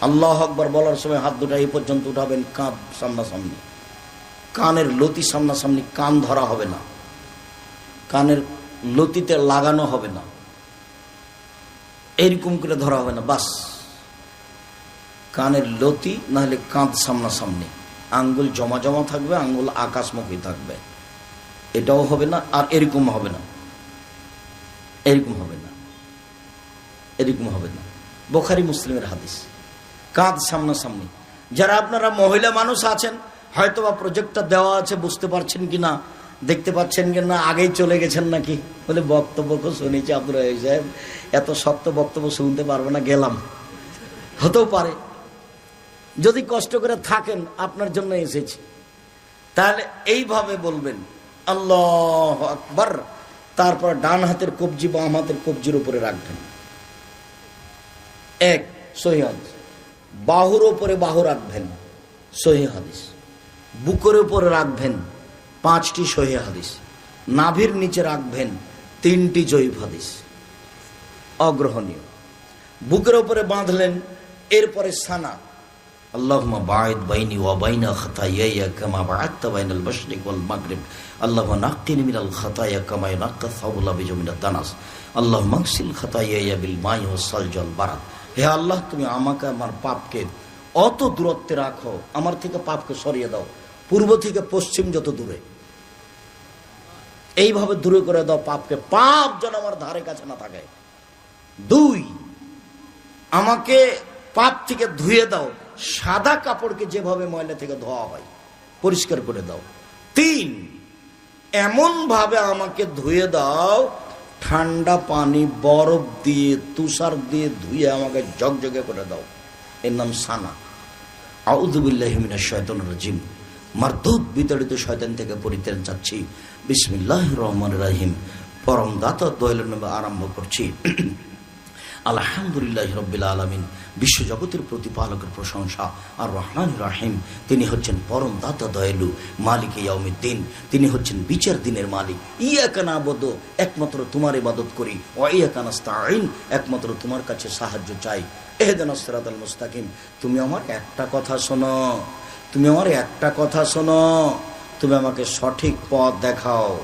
আল্লাহ আকবর বলার সময় হাত দুটা এই পর্যন্ত উঠাবেন, কাঁধ সামনাসামনি। কানের লতি সামনাসামনি, কান ধরা হবে না। কানের লতিতে লাগানো হবে না। এইরকম করে ধরা হবে না, বাস। কানের লতি, নাহলে কাঁধ সামনাসামনি। আঙ্গুল জমা জমা থাকবে, আঙ্গুল আকাশমুখী থাকবে। এটাও হবে না, আর এরকম হবে না। এরকম হবে না। এরকম হবে না। বোখারি মুসলিমের হাদিস। কাঁধ সামনাসামনি। যারা আপনারা মহিলা মানুষ আছেন হয়তো বা প্রজেক্টটা দেওয়া আছে, বুঝতে পারছেন কি না দেখতে পাচ্ছেন কি না আগেই চলে গেছেন নাকি? বলে বক্তব্য শুনেছি আব্দুল রাহিম সাহেব, এত শক্ত বক্তব্য শুনতে পারব না, গেলাম। হতেও পারে। যদি কষ্ট করে থাকেন, আপনার জন্য এসেছি। তাহলে এইভাবে বলবেন, আল্লাহ আকবর। তারপর ডান হাতের কবজি, বাম হাতের কবজির উপরে রাখবেন। এক, সহি হাদিস। বাহুর ওপরে বাহু রাখবেন, সহি হাদিস। বুকের ওপরে রাখবেন, পাঁচটি সহি হাদিস। নাভির নিচে রাখবেন, তিনটি জৈব হাদিস। অগ্রহণীয়। বুকের ওপরে বাঁধলেন, এরপরে সানা। আল্লাহ বাইনি বাইনা বাইনাল বিল মাই হে আল্লাহ, তুমি আমাকে আমার পাপকে অত দূরত্বে রাখো, আমার থেকে পাপকে সরিয়ে দাও, পূর্ব থেকে পশ্চিম যত দূরে। এইভাবে দূরে করে দাও পাপকে, পাপ যেন আমার ধারে কাছে না থাকে। দুই, আমাকে পাপ থেকে ধুয়ে দাও, সাদা কাপড়কে যেভাবে ময়লা থেকে ধোয়া হয়, পরিষ্কার করে দাও। তিন এমন ভাবে আমাকে ধুয়ে দাও ঠান্ডা পানি, বরফ দিয়ে, তুষার দিয়ে ধুয়ে আমাকে জগজগে করে দাও। এর নাম সানা। আউদুবিল্লাহমিনা শয়তন রাজিম। মারদুদ বিতাড়িত শয়তান থেকে পরিত্রাণ চাচ্ছি। বিসমিল্লাহ রহমান রাহিম। পরম দাতা দয়াল নেবে আরম্ভ করছি। আলহামদুলিল্লাহ রব্বিল আলমিন, বিশ্বজগতের প্রতিপালকের প্রশংসা, আর রহমান রাহিম। তিনি হচ্ছেন পরম দাতা দয়ালু, মালিক ইয়াউমিদ্দিন। তিনি হচ্ছেন বিচার দিনের মালিক। ইয়াকানা আবদ একমাত্র তোমার ইবাদত করি। ও ইয়াকানাস্তাইন একমাত্র তোমার কাছে সাহায্য চাই। এহেদান আসরাত আল মুস্তাকিম। তুমি আমার একটা কথা শোনো। তুমি আমার একটা কথা শোনো। তুমি আমাকে সঠিক পথ দেখাও।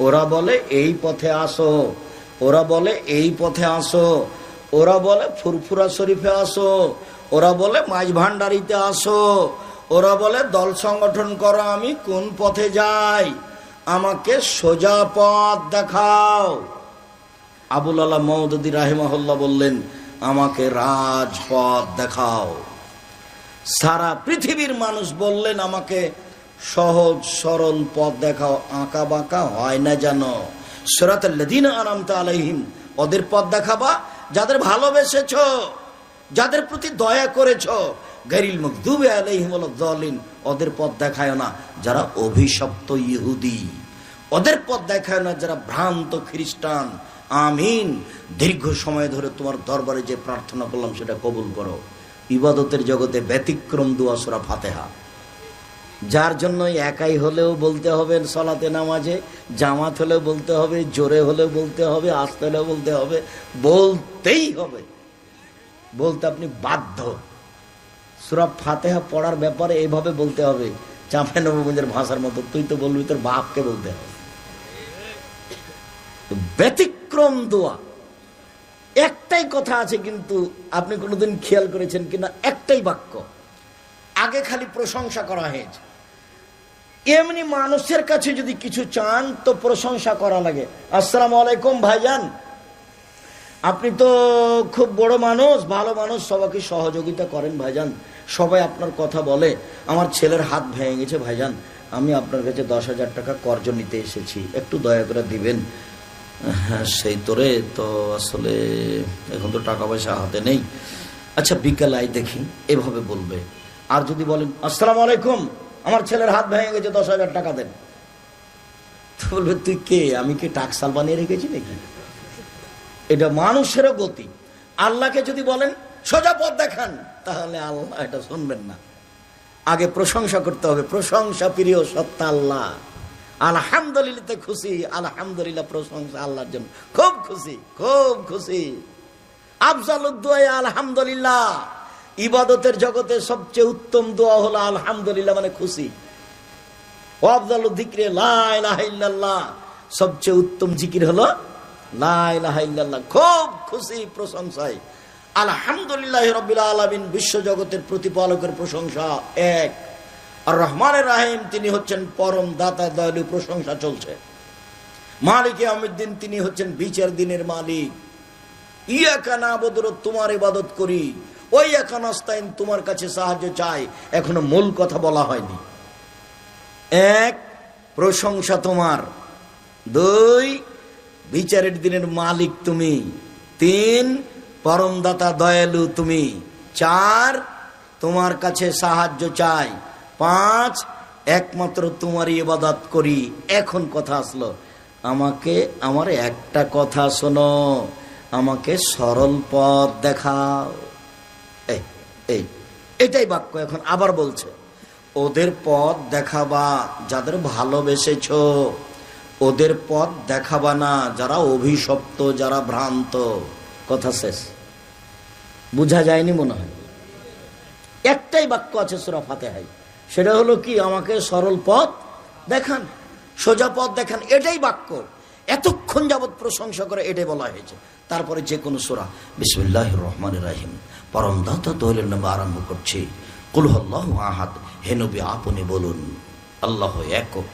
ওরা বলে, এই পথে আসো। ওরা বলে, এই পথে আসো। ওরা বলে, ফুরফুরা শরীফে আসো। ওরা বলে মাঝ ভান্ডারিতে আসো। ওরা বলে, দল সংগঠন করো, আমি কোন পথে যাই? আমাকে সোজা পথ দেখাও। আবুল আল্লাহ মৌদুদ্দি রাহিমাহুল্লাহ বললেন, আমাকে রাজপথ দেখাও। সারা পৃথিবীর মানুষ বললেন, আমাকে সহজ, সরল পথ দেখাও। আঁকা বাঁকা হয় না জানো সরাতাল্লাদিন আনামতা আলাইহিম, ওদের পথ দেখাবা যাদের ভালোবেসেছ, যাদের প্রতি দয়া করেছ গারিল মকদুবে আলাইহিম দলিন ওদের পথ দেখায় না যারা অভিশপ্ত ইহুদি। ওদের পথ দেখায় না যারা ভ্রান্ত খ্রিস্টান। আমিন। দীর্ঘ সময় ধরে তোমার দরবারে যে প্রার্থনা করলাম সেটা কবুল করো। ইবাদতের জগতে ব্যতিক্রম দুয়া সুরা ফাতেহা। যার জন্য একাই হলেও বলতে হবে সলাতে নামাজে, জামাত হলেও বলতে হবে, জোরে হলেও বলতে হবে, আসতে হলেও বলতে হবে, বলতেই হবে। বলতে আপনি বাধ্য। সুরা ফাতেহা পড়ার ব্যাপারে এইভাবে বলতে হবে চাঁপে নবগঞ্জের ভাষার মতো, তুই তো বলবি, তোর বাপকে বলতে হবে। ব্যতিক্রম দোয়া। একটাই কথা আছে কিন্তু, আপনি কোনোদিন খেয়াল করেছেন কিনা? একটাই বাক্য। আগে খালি প্রশংসা করা হয়েছে। এমনি মানুষের কাছে যদি কিছু চান, তো প্রশংসা করা লাগে। আসসালাম আলাইকুম, ভাইজান। আপনি তো খুব বড় মানুষ, ভালো মানুষ, সবাইকে সহযোগিতা করেন, ভাইজান। সবাই আপনার কথা বলে। আমার ছেলের হাত ভেঙে গেছে, ভাইজান। আমি আপনার কাছে দশ হাজার টাকা কর্জ নিতে এসেছি। একটু দয়া করে দিবেন? হ্যাঁ সেই তোরে। তো আসলে এখন তো টাকা পয়সা হাতে নেই। আচ্ছা বিকাল আই দেখি। এভাবে বলবে। আর যদি বলেন, আসসালাম আলাইকুম। আমার ছেলের হাত ভেঙে গেছে, দশ হাজার টাকা দেন। বলবে, তুই কে? আমি কি টাকসাল বানিয়ে রেখেছি নাকি? এটা মানুষেরও গতি। আল্লাহকে যদি বলেন, সোজা পথ দেখান, তাহলে আল্লাহ এটা শুনবেন না। আগে প্রশংসা করতে হবে। প্রশংসা প্রিয় সত্তা আল্লাহ। আলহামদুলিল্লাহ খুশি, আলহামদুলিল্লাহ প্রশংসা আল্লাহর জন্য। খুব খুশি খুব খুশি। আফজাল আলহামদুলিল্লাহ। ইবাদতের জগতে সবচেয়ে উত্তম দোয়া হলো আলহামদুলিল্লাহ মানে খুশি। ওয়াবদাল দিকরে লাইলাহাইল্লাল্লাহ সবচেয়ে উত্তম জিকির হলো লাইলাহাইল্লাল্লাহ খুব খুশি, প্রশংসায়। আলহামদুলিল্লাহ রবিল আলমিন, বিশ্ব জগতের প্রতিপালকের প্রশংসা এক। আর রহমানের রাহিম, তিনি হচ্ছেন পরম দাতা, দয়ালু, প্রশংসা চলছে। মালিক আমিদ্দিন তিনি হচ্ছেন বিচার দিনের মালিক। ইয়াকানা বদর তোমার ইবাদত করি। ওই একানাস্তাইন তোমার কাছে সাহায্য চাই। এখনও মূল কথা বলা হয়নি। এক, প্রশংসা তোমার। দুই, বিচারের দিনের মালিক তুমি। তিন, পরমদাতা দয়ালু তুমি। চার, তোমার কাছে সাহায্য চাই। পাঁচ, একমাত্র তোমারই ইবাদত করি। এখন কথা আসলো। আমাকে, আমার একটা কথা শোনো। আমাকে সরল পথ দেখাও। এই, এটাই বাক্য এখন আবার বলছে, ওদের পথ দেখাবা যাদের ভালোবেসেছ, ওদের পথ দেখাবা না যারা অভিশপ্ত, যারা ভ্রান্ত। কথা শেষ। বুঝা যায়নি মনে হয়। একটাই বাক্য আছে সুরা ফাতেহাই সেটা হলো কি, আমাকে সরল পথ দেখান, সোজা পথ দেখান। এটাই বাক্য। এতক্ষণ যাবৎ প্রশংসা করে এটাই বলা হয়েছে। তারপরে যে কোনো সুরা। বিসমুল্লাহ রহমান রাহিম। পরম দাতা তহলের নামে আরম্ভ করছি। কুলহল্লাহ আহাত হে নবী, আপনি বলুন, আল্লাহ একক,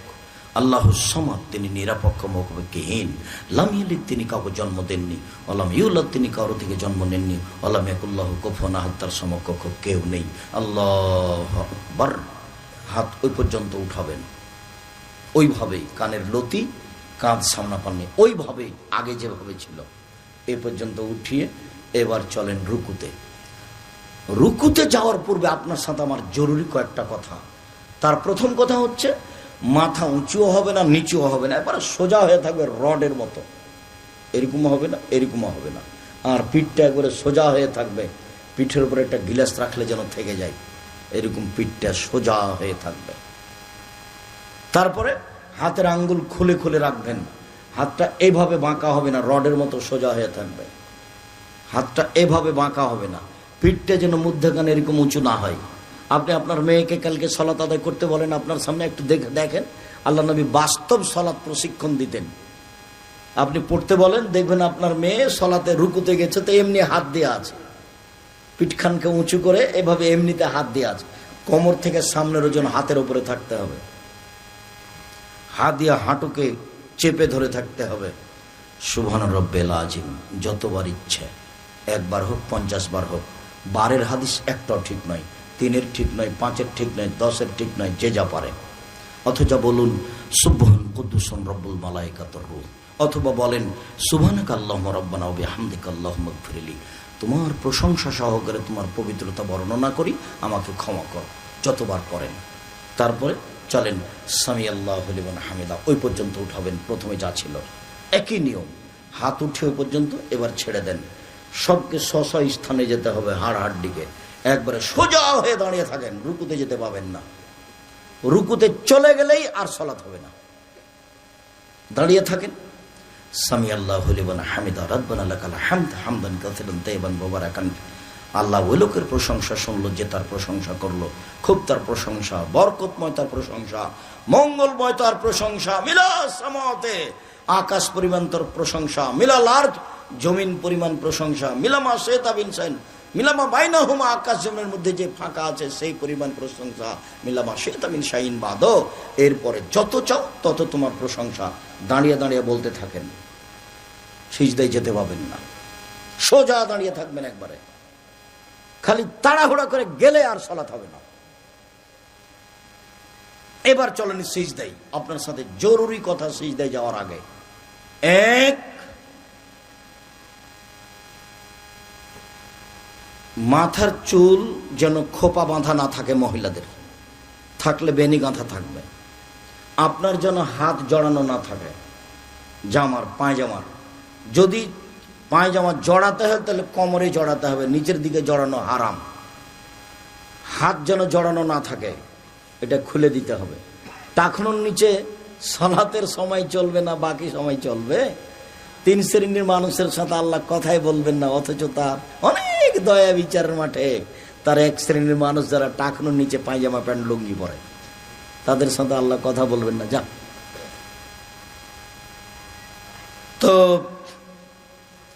আল্লাহ সমাদ, তিনি নিরাপক্ষ মুখবিহীন। লামিয়ালিদ তিনি কাউকে জন্ম দেননি। অলাম ইউল্লাদ তিনি কারও থেকে জন্ম নেননি। অলাম একুল্লাহ কফন আহাদ, তার সমকক্ষ কেউ নেই। আল্লাহ আকবার। হাত ওই পর্যন্ত উঠাবেন। ওইভাবেই কানের লতি কাঁধ সামনা পাননি। ওইভাবেই, আগে যেভাবে ছিল, এ পর্যন্ত উঠিয়ে এবার চলেন রুকুতে। রুকুতে যাওয়ার পূর্বে আপনার সাথে আমার জরুরি কয়েকটা কথা। তার প্রথম কথা হচ্ছে, মাথা উঁচুও হবে না, নিচুও হবে না। এবার সোজা হয়ে থাকবে রডের মতো। এরকম হবে না এরকম হবে না। আর পিঠটা একবারে সোজা হয়ে থাকবে। পিঠের উপরে একটা গিলাস রাখলে যেন থেকে যায়। এরকম পিঠটা সোজা হয়ে থাকবে। তারপরে হাতের আঙ্গুল খুলে খুলে রাখবেন। হাতটা এভাবে বাঁকা হবে না, রডের মতো সোজা হয়ে থাকবে। হাতটা এভাবে বাঁকা হবে না। পিঠটা যেন মধ্যখানে এরকম উঁচু না হয়। আপনি আপনার মেয়েকে কালকে সলাত আদায় করতে বলেন, আপনার সামনে একটু দেখে, দেখেন। আল্লাহ নবী বাস্তব সলাৎ প্রশিক্ষণ দিতেন। আপনি পড়তে বলেন, দেখবেন আপনার মেয়ে সলাতে রুকুতে গেছে, তো এমনি হাত দিয়ে আছে। পিঠখানকে উঁচু করে এভাবে এমনিতে হাত দিয়ে আছে। কোমর থেকে সামনের ওজন হাতের উপরে থাকতে হবে। হাত দিয়ে হাঁটুকে চেপে ধরে থাকতে হবে। সুভান রব্বেল আজিম যতবার ইচ্ছে, একবার হোক পঞ্চাশ বার হোক। বারের হাদিস একটাও ঠিক নয়, তিনের ঠিক নয়, পাঁচের ঠিক নয়, দশের ঠিক নয়, যে যা পারে। অথচ বলুন, সুবহান কুদ্দুসন রব্বুল মালাইকাতর রুহ। অথবা বলেন সুবহানাক আল্লাহ রব্বানা হামদিক আল্লাহ ফিরিলি তোমার প্রশংসা সহকারে তোমার পবিত্রতা বর্ণনা করি, আমাকে ক্ষমা করো, যতবার করেন। তারপরে চলেন সামি আল্লাহ হলিবান হামিদা, ওই পর্যন্ত উঠাবেন, প্রথমে যা ছিল। একই নিয়ম, হাত উঠে ওই পর্যন্ত, এবার ছেড়ে দেন। সবকে স্ব স্থানে যেতে হবে হাড় হাড় দিকে একবারে সোজা হয়ে দাঁড়িয়ে থাকেন, রুকুতে যেতে পাবেন না। রুকুতে চলে গেলেই আর সলাৎ হবে না। দাঁড়িয়ে থাকেন। সামি আল্লাহ হলিবান হামিদা রব্বান আল্লাহ কালা হামদ, হামদান কাসিরান তাইবান বাবারাকান আল্লাহ ওই লোকের প্রশংসা শুনলো, যে তার প্রশংসা করল। খুব তার প্রশংসা, বরকতময় তার প্রশংসা, মঙ্গলময় তার প্রশংসা মিলা সামাতে আকাশ পরিমাণ তার প্রশংসা মিলা লার্জ জমিন পরিমাণ প্রশংসা। মিলামা শ্বেতা বিনসাইন মিলামা বাইনা হুমা আকাশ জমিনের মধ্যে যে ফাঁকা আছে, সেই পরিমাণ প্রশংসা মিলামা শ্বেতা বিন শাইন বাদ এরপরে যত চাও, তত তোমার প্রশংসা। দাঁড়িয়ে দাঁড়িয়ে বলতে থাকেন। সিজদায় যেতে পাবেন না। সোজা দাঁড়িয়ে থাকবেন একবারে। খালি তাড়াহুড়া করে গেলে আর সলাত হবে না। এবার চলেন সিজদাই আপনার সাথে জরুরি কথা সিজদাই যাওয়ার আগে। এক মাথার চুল যেন খোপা বাঁধা না থাকে মহিলাদের। থাকলে বেনি গাঁথা থাকবে। আপনার যেন হাত জড়ানো না থাকে। জামার পায়জামার। যদি পায়জামা জড়াতে হয়, তাহলে কোমরে জড়াতে হবে। নিচের দিকে জড়ানো হারাম। হাত যেন জড়ানো না থাকে, এটা খুলে দিতে হবে। টাকনোর নিচে সলাতের সময় চলবে না, বাকি সময় চলবে। তিন শ্রেণির মানুষের সাথে আল্লাহ কথাই বলবেন না, অথচ তার অনেক দয়া বিচারের মাঠে তার এক শ্রেণির মানুষ যারা টাকনোর নিচে পায়জামা প্যান্ট, লুঙ্গি পরে, তাদের সাথে আল্লাহ কথা বলবেন না, যা। তো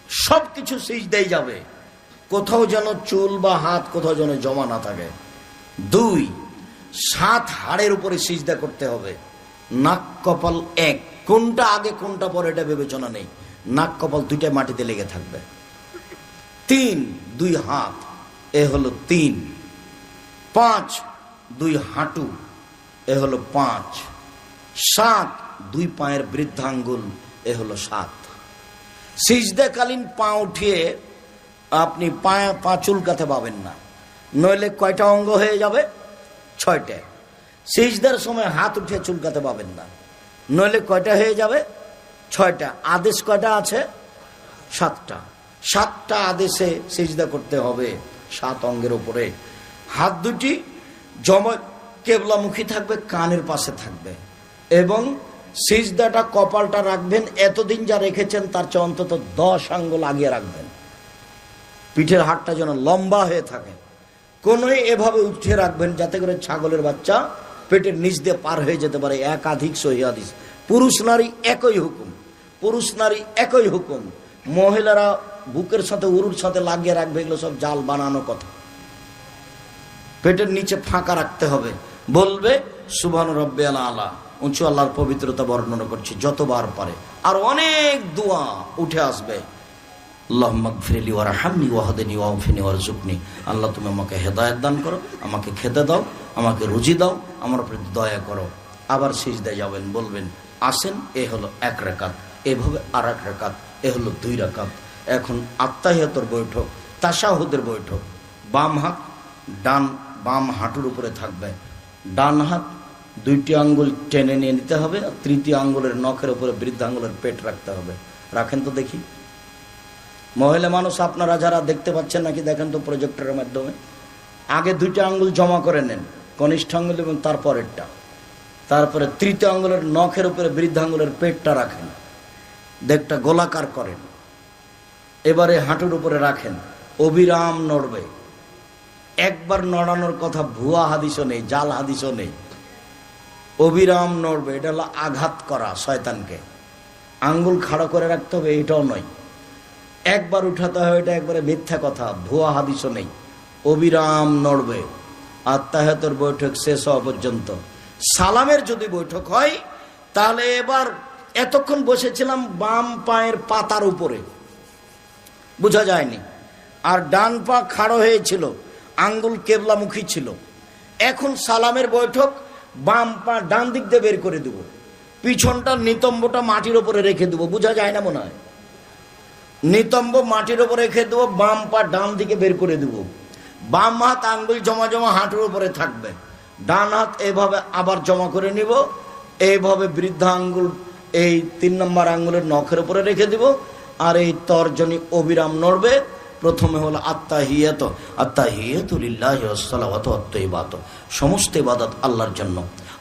সব কিছু সিজদাই যাবে। কোথাও যেন চুল বা হাত কোথাও যেন জমা না থাকে। দুই, সাত হাড়ের উপরে সিজদা করতে হবে। নাক, কপাল এক। কোনটা আগে, কোনটা পরে, এটা বিবেচনা নেই। নাক, কপাল দুইটা মাটিতে লেগে থাকবে। তিন, দুই হাত, এ হলো তিন। পাঁচ, দুই হাঁটু, এ হলো পাঁচ। সাত, দুই পায়ের বৃদ্ধাঙ্গুল, এ হলো সাত। সিজদাকালীন পা উঠিয়ে আপনি পা পা চুলকাতে পাবেন না। নইলে কয়টা অঙ্গ হয়ে যাবে? ছয়টা। সিজদার সময় হাত উঠিয়ে চুলকাতে পাবেন না। নইলে কয়টা হয়ে যাবে? ছয়টা। আদেশ কয়টা আছে? সাতটা। সাতটা আদেশে সিজদা করতে হবে, সাত অঙ্গের ওপরে হাত দুটি জমা, কেবলামুখী থাকবে, কানের পাশে থাকবে। এবং সিজদাটা কপালটা রাখবেন, এতদিন যা রেখেছেন, তার চেয়ে অন্তত দশ আঙ্গুল আগিয়ে রাখবেন। পিঠের হাটটা যেন লম্বা হয়ে থাকে। কোনোই এভাবে উঠিয়ে রাখবেন, যাতে করে ছাগলের বাচ্চা পেটের নিচ দিয়ে পার হয়ে যেতে পারে। একাধিক সহিদিস পুরুষ নারী একই হুকুম। পুরুষ নারী একই হুকুম। মহিলারা বুকের সাথে, উরুর সাথে লাগিয়ে রাখবে, এগুলো সব জাল বানানো কথা। পেটের নিচে ফাঁকা রাখতে হবে। বলবে সুবান রব্বে আলা আলা, উঁচু আল্লাহর পবিত্রতা বর্ণনা করছি, যতবার পারে। আর অনেক দোয়া উঠে আসবে। আল্লাহ, তুমি আমাকে হেদায়ত দান করো, আমাকে খেতে দাও, আমাকে রুজি দাও, আমার প্রতি দয়া করো। আবার সিজদায় যাবেন, বলবেন, আসেন, এ হলো এক রেখাত এভাবে আর এক রেখাত এ হলো দুই রেখাত এখন আত্মাহিয়তর বৈঠক তাসাহুদের বৈঠক। বাম হাত ডান, বাম হাঁটুর উপরে থাকবে। ডান হাত দুইটি আঙ্গুল টেনে নিয়ে নিতে হবে আর তৃতীয় আঙ্গুলের নখের উপরে বৃদ্ধ আঙ্গুলের পেট রাখতে হবে। রাখেন তো দেখি। মহিলা মানুষ আপনারা যারা দেখতে পাচ্ছেন নাকি, দেখেন তো প্রজেক্টরের মাধ্যমে। আগে দুইটা আঙ্গুল জমা করে নেন, কনিষ্ঠ আঙ্গুল এবং তারপরেরটা। তারপরে তৃতীয় আঙ্গুলের নখের উপরে বৃদ্ধ আঙ্গুলের পেটটা রাখেন। দেখটা গোলাকার করেন। এবারে হাঁটুর উপরে রাখেন। অবিরাম নড়বে। একবার নড়ানোর কথা ভুয়া হাদিসও নেই, জাল হাদিসও নেই। অবিরাম নড়বে, এটা হলো আঘাত করা শয়তানকে। আঙ্গুল খাড়ো করে রাখতে হবে, এটাও নয়। একবার উঠাতে হয়, এটা একবারে মিথ্যা কথা, ভুয়া হাদিসও নেই। অবিরাম নড়বে। আত্মাহতর বৈঠক শেষ হওয়া পর্যন্ত। সালামের যদি বৈঠক হয়, তাহলে এবার এতক্ষণ বসেছিলাম বাম পায়ের পাতার উপরে। বোঝা যায়নি। আর ডান পা খাড়ো হয়েছিল, আঙ্গুল কেবলামুখী ছিল। এখন সালামের বৈঠক, বাম পা ডান দিক দিয়ে বের করে দেব। পিছনটা নিতম্বটা মাটির উপরে রেখে দেবো, বোঝা যায় না মনে হয়? নিতম্ব মাটির উপরে রেখে দেবো, বাম পা ডান দিকে বের করে দেব। বাম হাত আঙ্গুল জমা জমা হাঁটুর উপরে থাকবে। ডান হাত এভাবে আবার জমা করে নিব এইভাবে বৃদ্ধা আঙ্গুল এই তিন নম্বর আঙ্গুলের নখের উপরে রেখে দিব। আর এই তর্জনী অবিরাম নড়বে, প্রথমে হলো আত্মা হিয়াত আত্মা ইবাত সমস্ত ইবাদত আল্লাহর জন্য।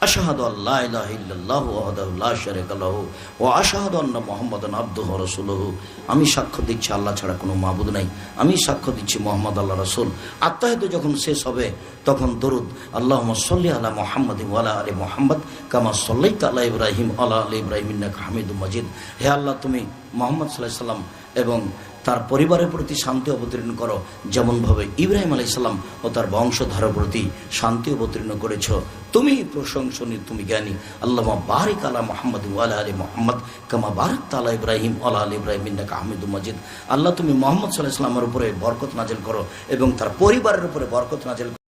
আশাহাদু আল্লাহ ইলাহা ইল্লাল্লাহু ওয়াহদাহু লা শারীকা লাহু ওয়া আশহাদু আন্না মুহাম্মাদান আবদুহু ওয়া রাসূলুহু। আমি সাক্ষ্য দিচ্ছি আল্লাহ ছাড়া কোনো মাবুদ নাই। আমি সাক্ষ্য দিচ্ছি মোহাম্মদ আল্লাহ রাসূল। আত্মাহিত যখন শেষ হবে, তখন দরুদ, আল্লাহুম্মা সাল্লি আলা মুহাম্মাদিন ওয়া আলা আলি মুহাম্মদ কামা সাল্লাইতা আলা ইব্রাহিম আলা আলি ইব্রাহিম ইন্নাকা হামিদুম মাজিদ। হে আল্লাহ, তুমি মোহাম্মদ সাল্লাল্লাহু আলাইহি সাল্লাম এবং তার পরিবারের প্রতি শান্তি অবতীর্ণ করো। যেমনভাবে ইব্রাহিম আলাইসাল্লাম ও তার বংশধারের প্রতি শান্তি অবতীর্ণ করেছ। তুমি প্রশংসনীয়, তুমি জ্ঞানী। আল্লাহ বারিক আলা মোহাম্মদ ওয়ালা আলী মোহাম্মদ, কামা বারক তালা ইব্রাহিম আল্লাহ আলী ইব্রাহিম ইন্দাক আহমেদ মজিদ। আল্লাহ তুমি মোহাম্মদ সাল্লাহ ইসলামের উপরে বরকত নাজেল করো এবং তার পরিবারের উপরে বরকত নাজেল